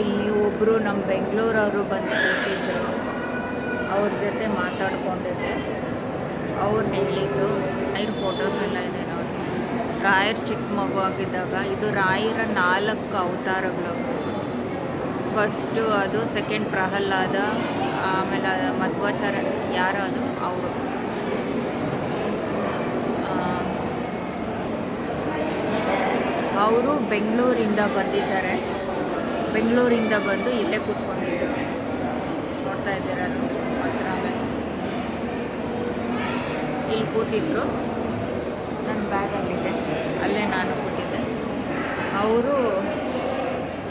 ಇಲ್ಲಿ ಒಬ್ಬರು ನಮ್ಮ ಬೆಂಗಳೂರವರು ಬಂದು ಕೂತಿದ್ರು, ಅವ್ರ ಜೊತೆ ಮಾತಾಡ್ಕೊಂಡಿದ್ದೆ. ಅವ್ರು ಹೇಳಿದ್ದು ರಾಯರ್ ಫೋಟೋಸ್ ಎಲ್ಲ ಇದೆ ನೋಡಿ. ರಾಯರ್ ಚಿಕ್ಕ ಮಗು ಆಗಿದ್ದಾಗ, ಇದು ರಾಯರ ನಾಲ್ಕು ಅವತಾರಗಳು. ಫಸ್ಟು ಅದು ಸೆಕೆಂಡ್ ಪ್ರಹ್ಲಾದ, ಆಮೇಲೆ ಮಧ್ವಾಚಾರ, ಯಾರು ಅದು? ಅವರು. ಅವರು ಬೆಂಗಳೂರಿಂದ ಬಂದಿದ್ದಾರೆ. ಬೆಂಗಳೂರಿಂದ ಬಂದು ಇಲ್ಲೇ ಕೂತ್ಕೊಂಡಿದ್ದು. ನೋಡ್ತಾ ಇದ್ದೀರಾ ಇಲ್ಲಿ ಕೂತಿದ್ರು. ನನ್ನ ಬ್ಯಾಗಲ್ಲಿದೆ. ಅಲ್ಲೇ ನಾನು ಕೂತಿದ್ದೆ. ಅವರು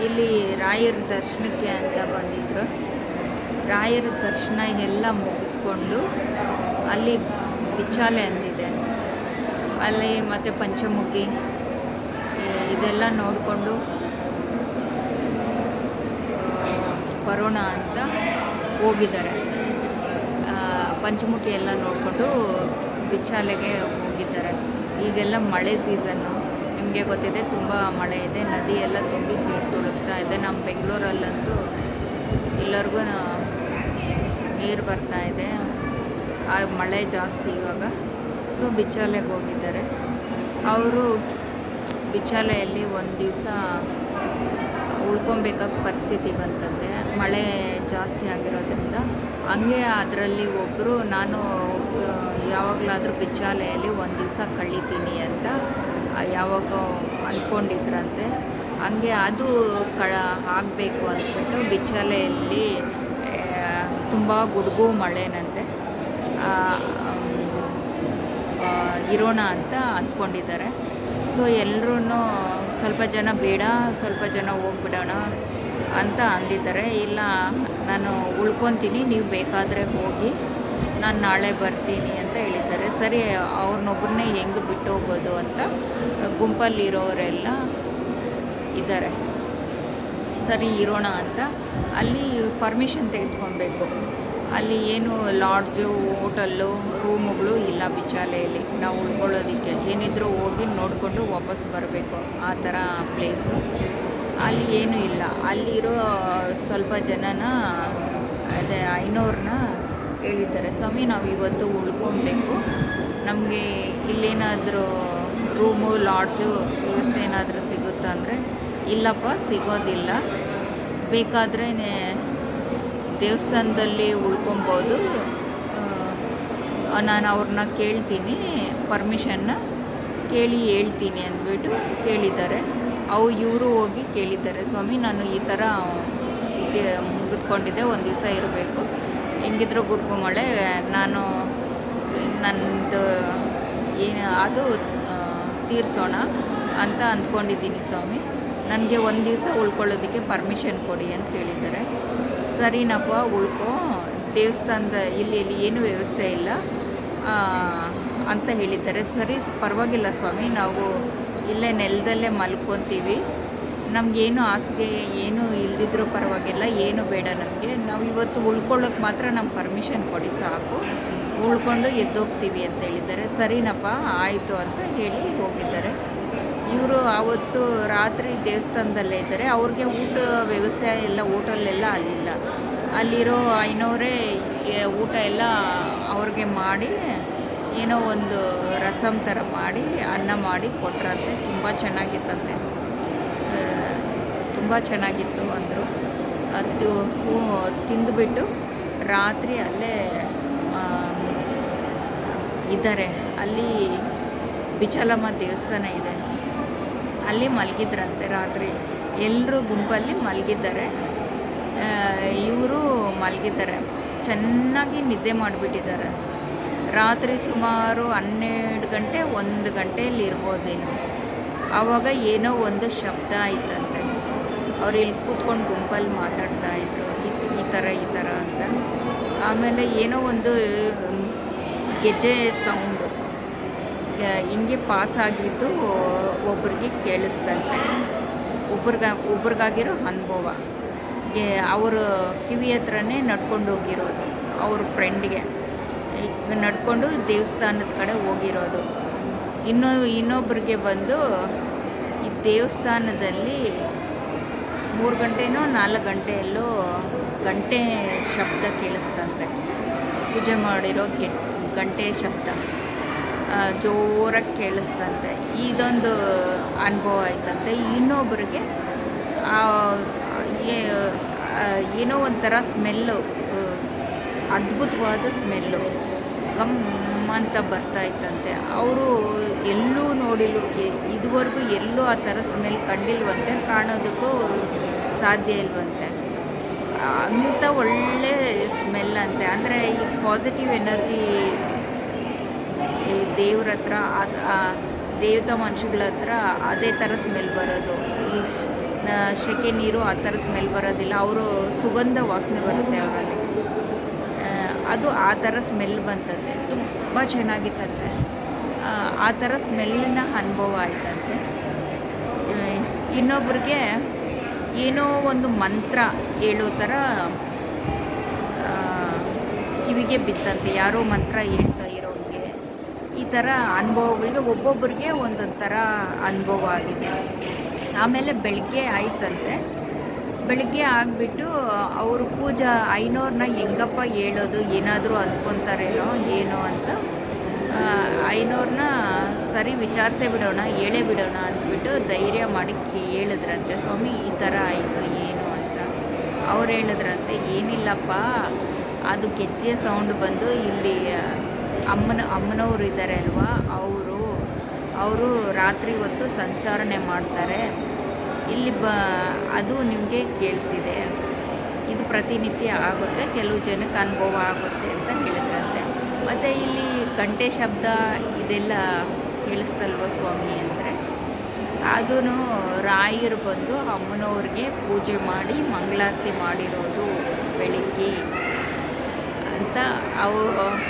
ಇಲ್ಲಿ ರಾಯರ ದರ್ಶನಕ್ಕೆ ಅಂತ ಬಂದಿದ್ದರು ರಾಯರ ದರ್ಶನ ಎಲ್ಲ ಮುಗಿಸ್ಕೊಂಡು ಅಲ್ಲಿ ಬಿಚ್ಚಾಲೆ ಅಂತಿದೆ. ಅಲ್ಲಿ ಮತ್ತು ಪಂಚಮುಖಿ ಇದೆಲ್ಲ ನೋಡಿಕೊಂಡು ಬರೋಣ ಅಂತ ಹೋಗಿದ್ದಾರೆ. ಪಂಚಮುಖಿ ಎಲ್ಲ ನೋಡಿಕೊಂಡು ಬಿಚ್ಚಾಲೆಗೆ ಹೋಗಿದ್ದಾರೆ. ಈಗೆಲ್ಲ ಮಳೆ ಸೀಸನ್ನು. ನಿಮಗೆ ಗೊತ್ತಿದೆ ತುಂಬ ಮಳೆ ಇದೆ, ನದಿ ಎಲ್ಲ ತುಂಬಿ ನೀರು ತುಳುಕ್ತಾ ಇದೆ. ನಮ್ಮ ಬೆಂಗಳೂರಲ್ಲಂತೂ ಎಲ್ಲರಿಗೂ ನೀರು ಬರ್ತಾ ಇದೆ. ಆ ಮಳೆ ಜಾಸ್ತಿ ಇವಾಗ. ಸೊ ಬಿಚ್ಚಾಲೆಗೆ ಹೋಗಿದ್ದಾರೆ. ಅವರು ಬಿಚ್ಚಾಲೆಯಲ್ಲಿ ಒಂದು ದಿವಸ ಉಳ್ಕೊಬೇಕಾದ ಪರಿಸ್ಥಿತಿ ಬಂತಂತೆ. ಮಳೆ ಜಾಸ್ತಿ ಆಗಿರೋದ್ರಿಂದ ಹಂಗೆ ಅದರಲ್ಲಿ ಒಬ್ಬರು ನಾನು ಯಾವಾಗಲಾದರೂ ಬಿಚ್ಚಾಲೆಯಲ್ಲಿ ಒಂದು ದಿವಸ ಕಳೀತೀನಿ ಅಂತ ಯಾವಾಗ ಅಂದ್ಕೊಂಡಿದ್ರಂತೆ ಹಂಗೆ ಅದು ಕಳ, ಆಗಬೇಕು ಅಂದ್ಬಿಟ್ಟು ಬಿಚ್ಚಾಲೆಯಲ್ಲಿ ತುಂಬ ಗುಡುಗು ಮಳೆನಂತೆ. ಇರೋಣ ಅಂತ ಅಂದ್ಕೊಂಡಿದ್ದಾರೆ. ಸೊ ಎಲ್ಲರೂ ಸ್ವಲ್ಪ ಜನ ಬೇಡ, ಸ್ವಲ್ಪ ಜನ ಹೋಗ್ಬಿಡೋಣ ಅಂತ ಅಂದಿದ್ದಾರೆ. ಇಲ್ಲ, ನಾನು ಉಳ್ಕೊತೀನಿ, ನೀವು ಬೇಕಾದರೆ ಹೋಗಿ, ನಾನು ನಾಳೆ ಬರ್ತೀನಿ ಅಂತ ಹೇಳಿದ್ದಾರೆ. ಸರಿ ಅವ್ರನ್ನೊಬ್ಬರನ್ನೇ ಹೆಂಗೆ ಬಿಟ್ಟು ಹೋಗೋದು ಅಂತ ಗುಂಪಲ್ಲಿರೋರೆಲ್ಲ ಇದ್ದಾರೆ. ಸರಿ, ಇರೋಣ ಅಂತ. ಅಲ್ಲಿ ಪರ್ಮಿಷನ್ ತೆಗೆದುಕೊಬೇಕು. ಅಲ್ಲಿ ಏನು ಲಾಡ್ಜು, ಹೋಟಲ್ಲು, ರೂಮುಗಳು ಇಲ್ಲ ಬಿಚಾಲೆಯಲ್ಲಿ ನಾವು ಉಳ್ಕೊಳ್ಳೋದಕ್ಕೆ. ಏನಿದ್ರೂ ಹೋಗಿ ನೋಡಿಕೊಂಡು ವಾಪಸ್ ಬರಬೇಕು ಆ ಥರ ಪ್ಲೇಸು. ಅಲ್ಲಿ ಏನೂ ಇಲ್ಲ. ಅಲ್ಲಿರೋ ಸ್ವಲ್ಪ ಜನನ, ಅದೇ ಐನೂರನ್ನ ಹೇಳಿದ್ದಾರೆ. ಸ್ವಾಮಿ, ನಾವು ಇವತ್ತು ಉಳ್ಕೊಬೇಕು ನಮಗೆ ಇಲ್ಲೇನಾದರೂ ರೂಮು, ಲಾಡ್ಜು ವ್ಯವಸ್ಥೆ ಏನಾದರೂ ಸಿಗುತ್ತಾ ಅಂದರೆ, ಇಲ್ಲಪ್ಪ, ಸಿಗೋದಿಲ್ಲ. ಬೇಕಾದರೆ ದೇವಸ್ಥಾನದಲ್ಲಿ ಉಳ್ಕೊಬೋದು. ನಾನು ಅವ್ರನ್ನ ಕೇಳ್ತೀನಿ, ಪರ್ಮಿಷನ್ನ ಕೇಳಿ ಹೇಳ್ತೀನಿ ಅಂದ್ಬಿಟ್ಟು ಕೇಳಿದ್ದಾರೆ. ಅವು ಇವರು ಹೋಗಿ ಕೇಳಿದ್ದಾರೆ. ಸ್ವಾಮಿ, ನಾನು ಈ ಥರ ಮುಗಿದ್ಕೊಂಡಿದ್ದೆ, ಒಂದು ದಿವಸ ಇರಬೇಕು. ಹೆಂಗಿದ್ರು ಗುಡ್ಗುಮಳೆ, ನಾನು ನನ್ನದು ಏನು, ಅದು ತೀರಿಸೋಣ ಅಂತ ಅಂದ್ಕೊಂಡಿದ್ದೀನಿ ಸ್ವಾಮಿ. ನನಗೆ ಒಂದು ದಿವಸ ಉಳ್ಕೊಳ್ಳೋದಕ್ಕೆ ಪರ್ಮಿಷನ್ ಕೊಡಿ ಅಂತ ಕೇಳಿದ್ದಾರೆ. ಸರಿನಪ್ಪ, ಉಳ್ಕೊ. ದೇವಸ್ಥಾನದ ಇಲ್ಲಿ ಇಲ್ಲಿ ಏನೂ ವ್ಯವಸ್ಥೆ ಇಲ್ಲ. ಅಂತ ಹೇಳಿದ್ದಾರೆ. ಸರಿ, ಪರವಾಗಿಲ್ಲ ಸ್ವಾಮಿ. ನಾವು ಇಲ್ಲೇ ನೆಲದಲ್ಲೇ ಮಲ್ಕೊತೀವಿ. ನಮಗೇನು ಹಾಸಿಗೆ ಏನು ಇಲ್ದಿದ್ರೂ ಪರವಾಗಿಲ್ಲ. ಏನು ಬೇಡ ನಮಗೆ. ನಾವು ಇವತ್ತು ಉಳ್ಕೊಳ್ಳೋಕೆ ಮಾತ್ರ ನಮ್ಗೆ ಪರ್ಮಿಷನ್ ಕೊಡಿ ಸಾಕು. ಉಳ್ಕೊಂಡು ಎದ್ದೋಗ್ತೀವಿ ಅಂತ ಹೇಳಿದ್ದಾರೆ. ಸರಿನಪ್ಪ, ಆಯಿತು ಅಂತ ಹೇಳಿ ಹೋಗಿದ್ದಾರೆ. ಇವರು ಆವತ್ತು ರಾತ್ರಿ ದೇವಸ್ಥಾನದಲ್ಲೇ ಇದ್ದಾರೆ. ಅವ್ರಿಗೆ ಊಟ ವ್ಯವಸ್ಥೆ ಎಲ್ಲ ಹೋಟೆಲೆಲ್ಲ ಅಲ್ಲಿಲ್ಲ. ಅಲ್ಲಿರೋ ಐನೋರೇ ಊಟ ಎಲ್ಲ ಅವ್ರಿಗೆ ಮಾಡಿ, ಏನೋ ಒಂದು ರಸಮ್ ಥರ ಮಾಡಿ, ಅನ್ನ ಮಾಡಿ ಕೊಟ್ರಂತೆ. ತುಂಬ ಚೆನ್ನಾಗಿತ್ತಂತೆ. ತುಂಬ ಚೆನ್ನಾಗಿತ್ತು ಅಂದರು. ಅದು ತಿಂದುಬಿಟ್ಟು ರಾತ್ರಿ ಅಲ್ಲೇ ಇದ್ದಾರೆ. ಅಲ್ಲಿ ಬಿಚಲಮ್ಮ ದೇವಸ್ಥಾನ ಇದೆ. ಅಲ್ಲಿ ಮಲಗಿದ್ರಂತೆ ರಾತ್ರಿ. ಎಲ್ಲರೂ ಗುಂಪಲ್ಲಿ ಮಲಗಿದ್ದಾರೆ. ಇವರು ಮಲಗಿದ್ದಾರೆ. ಚೆನ್ನಾಗಿ ನಿದ್ದೆ ಮಾಡಿಬಿಟ್ಟಿದ್ದಾರೆ. ರಾತ್ರಿ ಸುಮಾರು ಹನ್ನೆರಡು ಗಂಟೆ, ಒಂದು ಗಂಟೆಯಲ್ಲಿ ಇರ್ಬೋದೇನೋ. ಆವಾಗ ಏನೋ ಒಂದು ಶಬ್ದ ಆಯ್ತಂತೆ. ಅವ್ರು ಇಲ್ಲಿ ಕೂತ್ಕೊಂಡು ಗುಂಪಲ್ಲಿ ಮಾತಾಡ್ತಾ ಇದ್ರು. ಈ- ಥರ, ಈ ಥರ ಅಂತ. ಆಮೇಲೆ ಏನೋ ಒಂದು ಗೆಜ್ಜೆ ಸೌಂಡು ಹಿಂಗೆ ಪಾಸ್ ಆಗಿದ್ದು ಒಬ್ರಿಗೆ ಕೇಳಿಸ್ತಂತೆ. ಒಬ್ರಿಗೆ, ಒಬ್ರಿಗಾಗಿರೋ ಅನುಭವ. ಅವರು ಕಿವಿ ಹತ್ರನೇ ನಡ್ಕೊಂಡು ಹೋಗಿರೋದು, ಅವ್ರ ಫ್ರೆಂಡ್ಗೆ ನಡ್ಕೊಂಡು ದೇವಸ್ಥಾನದ ಕಡೆ ಹೋಗಿರೋದು. ಇನ್ನೂ, ಇನ್ನೊಬ್ರಿಗೆ ಬಂದು ಈ ದೇವಸ್ಥಾನದಲ್ಲಿ ಮೂರು ಗಂಟೆನೋ ನಾಲ್ಕು ಗಂಟೆಯಲ್ಲೂ ಗಂಟೆ ಶಬ್ದ ಕೇಳಿಸ್ತಂತೆ. ಪೂಜೆ ಮಾಡಿರೋ ಗಂಟೆ ಶಬ್ದ. ಜೋರಾಗಿ ಕೇಳಿಸ್ತಂತೆ. ಇದೊಂದು ಅನುಭವ ಆಯ್ತಂತೆ. ಇನ್ನೊಬ್ಬರಿಗೆ ಏನೋ ಒಂಥರ ಸ್ಮೆಲ್ಲು ಅದ್ಭುತವಾದ ಸ್ಮೆಲ್ಲು ಗಮ್ ಅಂತ ಬರ್ತಾ ಇತ್ತಂತೆ. ಅವರು ಎಲ್ಲೂ ನೋಡಿಲ್ಲ ಇದುವರೆಗೂ ಎಲ್ಲೂ ಆ ಥರ ಸ್ಮೆಲ್ ಕಂಡಿಲ್ವಂತೆ. ಕಾಣೋದಕ್ಕೂ ಸಾಧ್ಯ ಇಲ್ವಂತೆ. ಅಂಥ ಒಳ್ಳೆ ಸ್ಮೆಲ್ ಅಂತೆ. ಅಂದರೆ ಈ ಪಾಸಿಟಿವ್ ಎನರ್ಜಿ ದೇವ್ರ ಹತ್ರ ದೇವತಾ ಮನುಷ್ಯಗಳ ಹತ್ರ ಅದೇ ಥರ ಸ್ಮೆಲ್ ಬರೋದು. ಈ ಶ್- ನ- ಸೆಕೆ ನೀರು ಆ ಥರ ಸ್ಮೆಲ್ ಬರೋದಿಲ್ಲ. ಅವರು ಸುಗಂಧ ವಾಸನೆ ಬರುತ್ತೆ ಅವರಲ್ಲಿ ಅದು ಆ ಥರ ಸ್ಮೆಲ್ ಬಂತಂತೆ. ತುಂಬ ಚೆನ್ನಾಗಿತ್ತಂತೆ. ಆ, ಥರ ಸ್ಮೆಲ್ಲಿನ ಅನುಭವ ಆಯ್ತಂತೆ. ಇನ್ನೊಬ್ರಿಗೆ ಏನೋ ಒಂದು ಮಂತ್ರ ಹೇಳೋ ಥರ ಕಿವಿಗೆ ಬಿತ್ತಂತೆ. ಯಾರೋ ಮಂತ್ರ ಇರೋರಿಗೆ ಈ ಥರ ಅನುಭವಗಳಿಗೆ ಒಬ್ಬೊಬ್ಬರಿಗೆ ಒಂದೊಂದು ಥರ ಅನುಭವ ಆಗಿದೆ. ಆಮೇಲೆ ಬೆಳಗ್ಗೆ ಆಯ್ತಂತೆ. ಬೆಳಗ್ಗೆ ಆಗಿಬಿಟ್ಟು, ಅವರು ಪೂಜಾ ಐನೋರನ್ನ ಹೆಂಗಪ್ಪ ಹೇಳೋದು, ಏನಾದರೂ ಅಂದ್ಕೊತಾರೇನೋ ಏನೋ ಅಂತ ಐನೋರನ್ನ ಸರಿ ವಿಚಾರಿಸೇ ಬಿಡೋಣ, ಹೇಳೇ ಬಿಡೋಣ ಅಂದ್ಬಿಟ್ಟು ಧೈರ್ಯ ಮಾಡಿ ಹೇಳಿದ್ರಂತೆ ಸ್ವಾಮಿ, ಈ ಥರ ಆಯಿತು, ಏನು ಅಂತ. ಅವ್ರು ಹೇಳಿದ್ರಂತೆ, ಏನಿಲ್ಲಪ್ಪ, ಅದು ಗೆಜ್ಜೆ ಸೌಂಡ್ ಬಂದು ಇಲ್ಲಿ ಅಮ್ಮನ, ಅಮ್ಮನವ್ರು ಇದ್ದಾರೆ ಅಲ್ವಾ? ಅವರು ಅವರು ರಾತ್ರಿ ಹೊತ್ತು ಸಂಚಾರಣೆ ಮಾಡ್ತಾರೆ. ಇಲ್ಲಿ ಬ, ಅದು ನಿಮಗೆ ಕೇಳಿಸಿದೆ. ಇದು ಪ್ರತಿನಿತ್ಯ ಆಗುತ್ತೆ, ಕೆಲವು ಜನಕ್ಕೆ ಅನುಭವ ಆಗುತ್ತೆ ಅಂತ ಹೇಳಿದ್ರಂತೆ ಮತ್ತು ಇಲ್ಲಿ ಗಂಟೆ ಶಬ್ದ ಇದೆಲ್ಲ ಕೇಳಿಸ್ತಲ್ವ ಸ್ವಾಮಿ ಅಂದರೆ? ಅದೂ ರಾಯರು ಬಂದು ಅಮ್ಮನವ್ರಿಗೆ ಪೂಜೆ ಮಾಡಿ, ಮಂಗಳಾರತಿ ಮಾಡಿರೋದು ಬೆಳಿಗ್ಗೆ. ಅಂತ ಅವು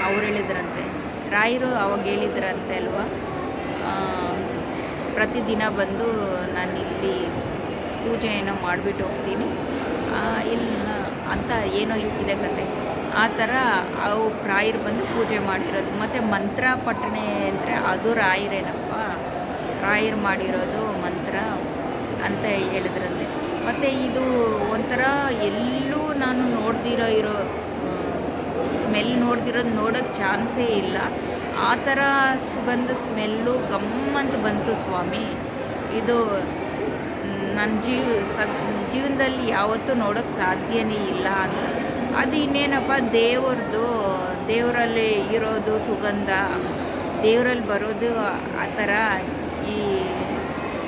ಅವ್ರು ಹೇಳಿದ್ರಂತೆ. ರಾಯರು ಅವಾಗ ಹೇಳಿದ್ರಂತೆ ಅಲ್ವಾ? ಪ್ರತಿದಿನ ಬಂದು ನಾನು ಇಲ್ಲಿ ಪೂಜೆಯನ್ನು ಮಾಡಿಬಿಟ್ಟು ಹೋಗ್ತೀನಿ. ಇಲ್ಲ ಅಂತ ಏನೋ ಇದೆ ಕತೆ ಆ ಥರ ಅವು ರಾಯರು ಬಂದು ಪೂಜೆ ಮಾಡಿರೋದು. ಮತ್ತು ಮಂತ್ರ ಪಠಣೆ ಅಂದರೆ ಅದು ರಾಯರೇನಪ್ಪ? ರಾಯರು ಮಾಡಿರೋದು ಮಂತ್ರ ಅಂತ ಹೇಳಿದ್ರಂತೆ. ಮತ್ತು ಇದು ಒಂಥರ ಎಲ್ಲೂ ನಾನು ನೋಡ್ದಿರೋ ಇರೋ ಸ್ಮೆಲ್ ನೋಡ್ದಿರೋದು ನೋಡೋಕ್ಕೆ ಚಾನ್ಸೇ ಇಲ್ಲ. ಆ ಥರ ಸುಗಂಧ ಸ್ಮೆಲ್ಲು ಗಮ್ಮಂತ ಬಂತು ಸ್ವಾಮಿ. ಇದು ನನ್ನ ಜೀವ ಜೀವನದಲ್ಲಿ ಯಾವತ್ತೂ ನೋಡೋಕ್ಕೆ ಸಾಧ್ಯನೇ ಇಲ್ಲ ಅಂತ. ಅದು ಇನ್ನೇನಪ್ಪ ದೇವ್ರದ್ದು ದೇವರಲ್ಲಿ ಇರೋದು ಸುಗಂಧ ದೇವರಲ್ಲಿ ಬರೋದು ಆ ಥರ ಈ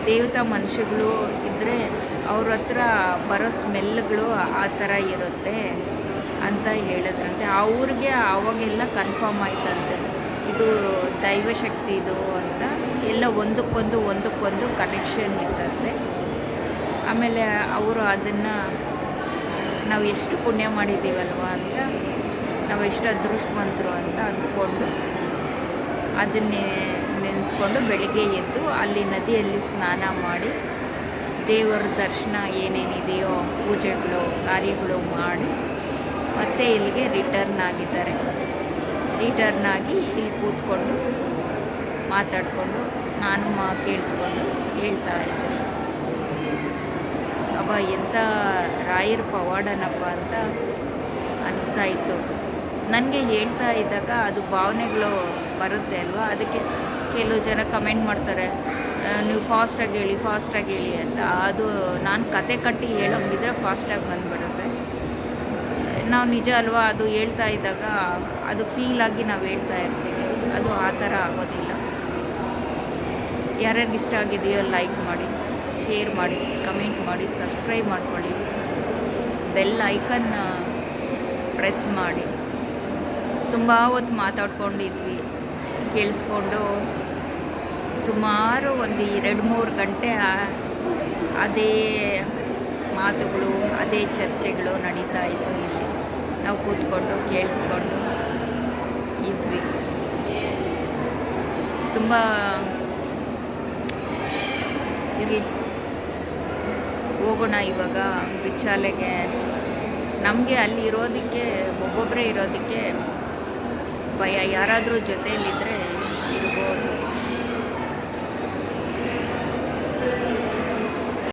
ದೇವತಾ ಮನುಷ್ಯಗಳು ಇದ್ದರೆ ಅವ್ರ ಹತ್ರ ಬರೋ ಸ್ಮೆಲ್ಗಳು ಆ ಥರ ಇರುತ್ತೆ. ಅಂತ ಹೇಳಿದ್ರಂತೆ. ಅವ್ರಿಗೆ ಆವಾಗೆಲ್ಲ ಕನ್ಫರ್ಮ್ ಆಯ್ತಂತೆ. ಇದು ದೈವಶಕ್ತಿ ಇದು ಅಂತ ಎಲ್ಲ ಒಂದಕ್ಕೊಂದು ಒಂದಕ್ಕೊಂದು ಕನೆಕ್ಷನ್ ಇತ್ತಂತೆ. ಆಮೇಲೆ ಅವರು ಅದನ್ನು ನಾವು ಎಷ್ಟು ಪುಣ್ಯ ಮಾಡಿದ್ದೀವಲ್ವ ಅಂತ, ನಾವು ಎಷ್ಟು ಅದೃಷ್ಟವಂತರು ಅಂತ ಅಂದ್ಕೊಂಡು ಅದನ್ನೇ ನೆನೆಸ್ಕೊಂಡು ಬೆಳಗ್ಗೆ ಎದ್ದು ಅಲ್ಲಿ ನದಿಯಲ್ಲಿ ಸ್ನಾನ ಮಾಡಿ, ದೇವರ ದರ್ಶನ ಏನೇನಿದೆಯೋ ಪೂಜೆಗಳು ಕಾರ್ಯಗಳು ಮಾಡಿ ಮತ್ತೆ ಇಲ್ಲಿಗೆ ರಿಟರ್ನ್ ಆಗಿದ್ದಾರೆ. ರಿಟರ್ನ್ ಆಗಿ ಇಲ್ಲಿ ಕೂತ್ಕೊಂಡು ಮಾತಾಡಿಕೊಂಡು ನಾನು ಮಾ ಕೇಳಿಸ್ಕೊಂಡು ಹೇಳ್ತಾ ಇದ್ದೆ ಅವ ಎಂಥ ರಾಯರ ಪವಾಡನಪ್ಪ ಅಂತ ಅನ್ನಿಸ್ತಾ ಇತ್ತು. ನನಗೆ ಹೇಳ್ತಾ ಇದ್ದಾಗ ಅದು ಭಾವನೆಗಳು ಬರುತ್ತೆ ಅಲ್ವಾ? ಅದಕ್ಕೆ ಕೆಲವು ಜನ ಕಮೆಂಟ್ ಮಾಡ್ತಾರೆ ನೀವು ಫಾಸ್ಟಾಗಿ ಹೇಳಿ ಫಾಸ್ಟಾಗಿ ಹೇಳಿ ಅಂತ. ಅದು ನಾನು ಕತೆ ಕಟ್ಟಿ ಹೇಳೋಂಗಿದ್ರೆ ಫಾಸ್ಟಾಗಿ ಬಂದುಬಿಡುತ್ತೆ. ನಾವು ನಿಜ ಅಲ್ವಾ ಅದು ಹೇಳ್ತಾ ಇದ್ದಾಗ ಅದು ಫೀಲ್ ಆಗಿ ನಾವು ಹೇಳ್ತಾ ಇರ್ತೀವಿ. ಅದು ಆ ಥರ ಆಗೋದಿಲ್ಲ. ಯಾರ್ಯಾರಿಗೆ ಇಷ್ಟ ಆಗಿದೆಯೋ ಲೈಕ್ ಮಾಡಿ ಶೇರ್ ಮಾಡಿ ಕಮೆಂಟ್ ಮಾಡಿ ಸಬ್ಸ್ಕ್ರೈಬ್ ಮಾಡ್ಕೊಳ್ಳಿ. ಬೆಲ್ ಐಕನ್ ಪ್ರೆಸ್ ಮಾಡಿ. ತುಂಬ ಹೊತ್ತು ಮಾತಾಡ್ಕೊಂಡಿದ್ವಿ, ಕೇಳಿಸ್ಕೊಂಡು ಸುಮಾರು ಒಂದು ಎರಡು ಮೂರು ಗಂಟೆ ಅದೇ ಮಾತುಗಳು, ಅದೇ ಚರ್ಚೆಗಳು ನಡೀತಾ ಇತ್ತು ನಾವು ಕೂತ್ಕೊಂಡು ಕೇಳಿಸ್ಕೊಂಡು ಇದ್ವಿ. ತುಂಬ ಇರಲಿ. ಹೋಗೋಣ ಇವಾಗ ಬಿಚ್ಚಾಲೆಗೆ ನಮಗೆ ಅಲ್ಲಿ ಇರೋದಕ್ಕೆ ಒಬ್ಬೊಬ್ಬರೇ ಇರೋದಕ್ಕೆ ಭಯ. ಯಾರಾದರೂ ಜೊತೆಯಲ್ಲಿದ್ದರೆ ಇರ್ಬೋದು.